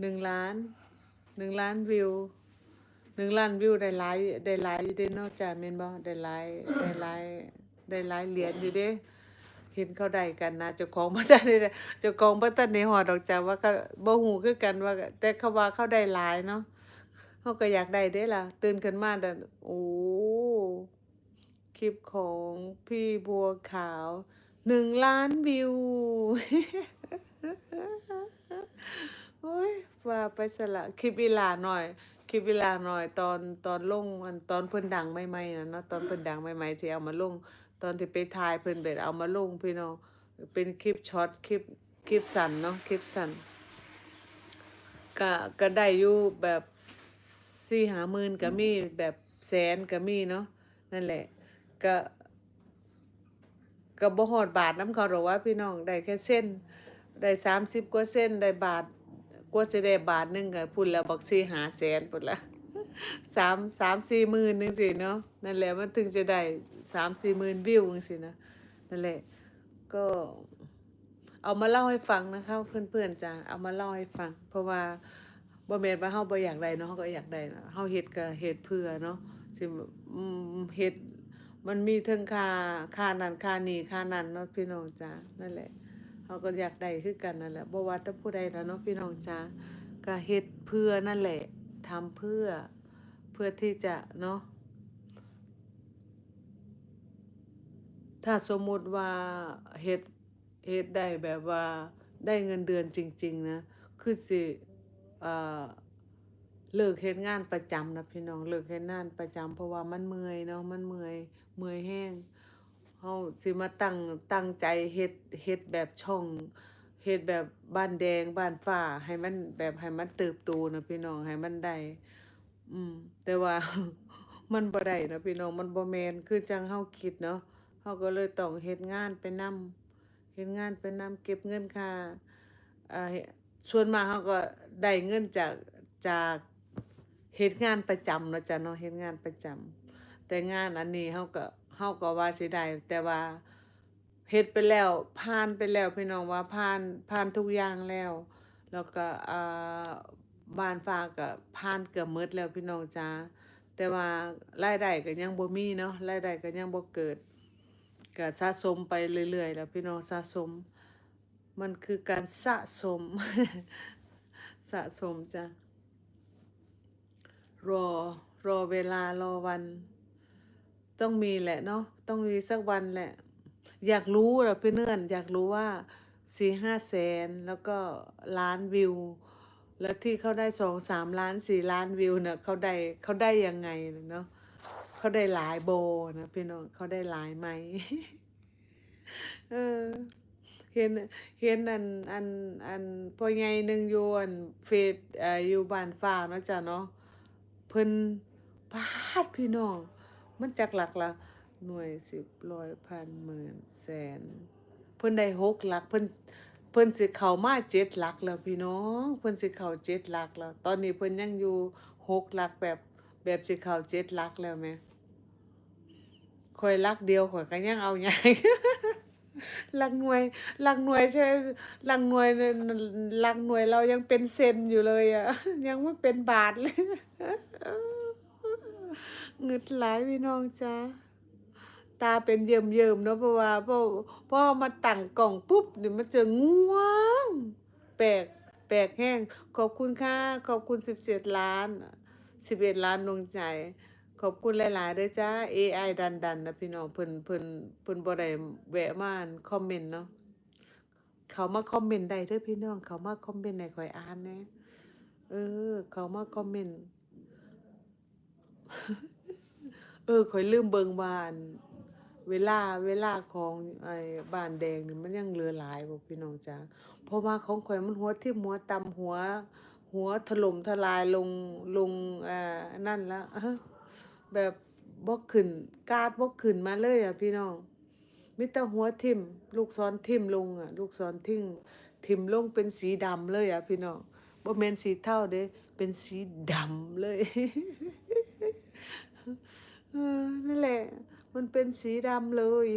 หนึ่งล้านหนึ่งล้านวิวหนึ่งล้านวิวได้หลายได้หลายอยู่เด้นอกจากแม่นบ่ได้หลายได้หลายได้หลายเหรียญอยู่เด้เห็นเขาได้กันนะเจ้าของบ่ทันได้เจ้าของบ่ทันได้ฮอดอกจ้าว่าก็บ่ฮู้คือกันว่า แต่เขาว่าเขาได้หลายเนาะเฮาก็อยากได้เด้ล่ะ ตื่นขึ้นมาแต่โอ้คลิปของพี่บัวขาวหนึ่งล้านวิว โอ้ยว่า ไปสละคลิปอีหลาหน่อย คลิปอีหลาหน่อยตอนตอนลงอันตอนเพิ่นดังใหม่ๆนะเนาะตอนเพิ่นดังใหม่ๆที่เอามาลง ตอนที่ไปถ่ายเพิ่นเบ็ดเอามาลงพี่น้องเป็นคลิปช็อตคลิปคลิปสั้นเนาะคลิปสั้นก็ก็ได้อยู่แบบสี่หาหมื่นก็มีแบบแสนก็มีเนาะนั่นแหละก็ก็บ่ฮอดบาทน้ำเขาหรอกว่าพี่น้องได้แค่เส้น ได้สามสิบกว่าเส้น ได้บาท กว่าจะได้บาทหนึงก็พุ่นแล้วบักสี่หาแสนพุ่นละสามสามสี่หมื่นนึงสิเนาะนั่นแหละมันถึงจะได้สามสี่หมื่นวิวนึงสินะนั่นแหละก็เอามาเล่าให้ฟังนะคะเพื่อนๆจ้ะเอามาเล่าให้ฟัง เพราะว่าบ่แม่นว่าเฮาบ่อยากได้เนาะเฮาก็อยากได้นะเฮาเฮ็ดก็เฮ็ดเพื่อเนาะสิเฮ็ดมันมีเทั้งค่าค่านั้นค่านี้ค่านั้นเนาะพี่น้องจ้ะนั่นแหละ เฮาก็อยากได้คือกันนั่นแหละบ่ว่าแต่ผู้ใดแล้วเนาะพี่น้องจ้ะก็เฮ็ดเพื่อนั่นแหละทำเพื่อเพื่อที่จะเนาะถ้าสมมุติว่าเฮ็ดเฮ็ดได้แบบว่าได้เงินเดือนจริง ๆ นะ คือสิเอ่อเลิกเฮ็ดงานประจำนะพี่น้องเลิกเฮ็ดงานประจำเพราะว่ามันเมื่อยเนาะมันเมื่อยเมื่อยแห้ง เฮาสิมาตั้งตั้งใจเฮ็ดเฮ็ดแบบช่องเฮ็ดแบบบ้านแดงบ้านฟ้า ให้มันแบบให้มันเติบโตนะพี่น้องให้มันได้อืม แต่ว่า มันบ่ได้นะพี่น้องมันบ่แมนคือจังเฮาคิดเนาะเขาก็เลยต้องเฮ็ดงานไปนำเฮ็ดงานไปนำเก็บเงินค่าอ่าส่วนมากเขาก็ได้เงินจากจากเฮ็ดงานประจำเนาะจ้ะเนาะเฮ็ดงานประจำ แต่งานอันนี้เขาก็เขาก็ว่าสิได้แต่ว่าเฮ็ดไปแล้วผ่านไปแล้วพี่น้องว่าผ่านผ่านทุกอย่างแล้ว แล้วก็อ่าบ้านฟ้าก็ผ่านเกือบหมดแล้วพี่น้องจ้าแต่ว่ารายได้ก็ยังบ่มีเนาะรายได้ก็ยังบ่เกิดก็สะสมไปเรื่อยๆแล้วพี่น้องสะสม มันคือการสะสม สะสมจ้ะรอรอเวลารอวัน ต้องมีแหละเนาะต้องมีสักวันแหละ อยากรู้เหรอพี่เนื่อน อยากรู้ว่าสี่ห้าแสนแล้วก็ล้านวิว แล้วที่เขาได้สองสามล้านสี่ล้านวิวเนี่ยเขาได้เขาได้ยังไงเนาะเขาได้หลายโบนะพี่น้องเขาได้หลายไหมเออเห็นเห็นอันอันอันพ่อใหญ่หนึ่งอยู่อันเฟซเอ่ออยู่บ้านฟ้าเนาะจ้ะเนาะเพิ่นพาดพี่น้อง มันจักหลักละหน่วยสิบร้อยพันหมื่นแสน เพิ่นได้หกหลักเพิ่นเพิ่นสิเข้ามาเจ็ดหลักแล้วพี่น้องเพิ่นสิเข้าเจ็ดหลักแล้ว ตอนนี้เพิ่นยังอยู่หกหลักแบบแบบสิเข้าเจ็ดหลักแล้วแหม่ข่อยรักเดียวข่อยก็ยังเอาใหญ่รักหน่วยรักหน่วยใช่รักหน่วยในลักหน่วยเรายังเป็นเซนอยู่เลยอะ ยังไม่เป็นบาทเลย เงึดหลายพี่น้องจ้าตาเป็นเยิมเยิมเนาะเพราะว่าพราะเพราะเอมาตั้งกล่องปุ๊บเดี๋ยวมันเจอง่วงแปลกแปลกแห้งขอบคุณค่ะขอบคุณสิบเจ็ดล้านสิบเอ็ดล้านดวงใจ ขอบคุณหลายๆด้วยจ้า AI ดันดันนะพี่น้องเพิ่นเพิ่นเพิ่นบ่ได้แวะมานคอมเมนต์เนาะเขามาคอมเมนต์ได้เด้อพี่น้อง เขามาคอมเมนต์ให้ข่อยอ่านแน่เออ เขามาคอมเมนต์ เออข่อยลืมเบิงบานเวลาเวลาของไอ้บานแดงนี่มันยังเหลือหลายบ่พี่น้องจ้าเพราะว่าของข่อยมันหัวทิ่หัวต่ำหัว หัวถล่มทลายลงลงอ่านั่นละแบบบ่ขึ้นกาดบ่ขึ้นมาเลยอะพี่น้องมีแต่หัวทิมลูกศรทิ่มลงอะ ลูกศรทิ่มทิ่มลงเป็นสีดำเลยอะพี่น้องบ่แม่นสีเทาเด้เป็นสีดำเลย เออนั่นแหละ มันเป็นสีดำเลย